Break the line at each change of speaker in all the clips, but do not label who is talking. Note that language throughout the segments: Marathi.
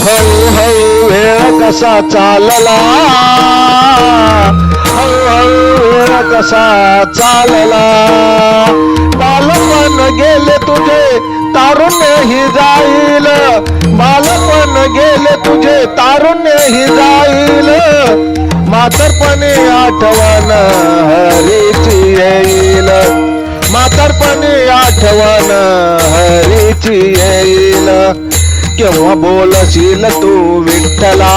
हळूहळू वेळ कसा चालला? हळूहळू वेळ कसा चालला? बालपण गेले तुझे तारुण्यही जाईल. बालपण गेले तुझे तारुण्यही जाईल. म्हातारपणे आठवण हरीची येईल. म्हातारपणे आठवण हरीची येईल. केव्हा बोलशील तू विठ्ठला?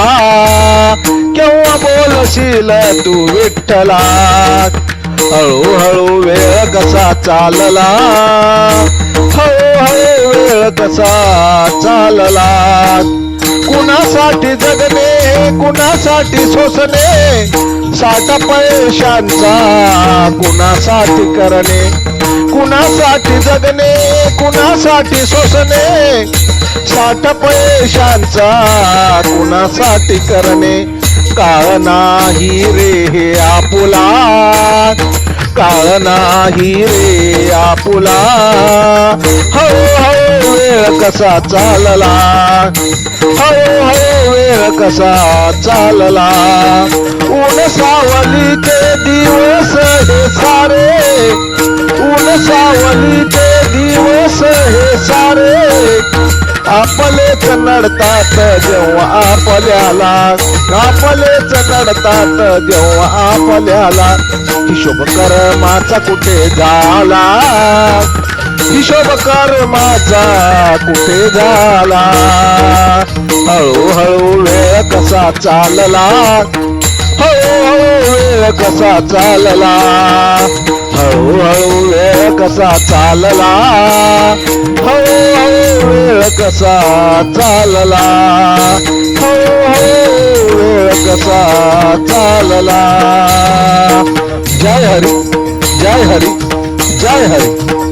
केव्हा बोलशील तू विठ्ठला? हळूहळू वेळ कसा चालला? हळूहळू वेळ कसा चालला? कुणासाठी जगणे कुणासाठी सोसणे? साठा पैशांचा कुणासाठी करणे? कुणासाठी जगणे कुणासाठी सोसणे? साठ पैशांचा कुणासाठी करणे? काळ नाही रे हे आपुला. काळ नाही रे आपुला. हळूहळू वेळ कसा चालला? हळूहळू वेळ कसा चालला? ऊन सावलीचे दिवस सावलीचे दिवस हे सारे. आपलेच नडतात जेव्हा आपल्याला. आपलेच नडतात जेव्हा आपल्याला. हिशोब कर्माचा कुठे झाला. हिशोब कर्माचा कुठे झाला. हळूहळू वेळ कसा चालला. हळूहळू वेळ कसा चालला. हळूहळू वेळ कसा चालला? हळूहळू वेळ कसा चालला? हळूहळू वेळ कसा चालला? जय हरी जय हरी जय हरी.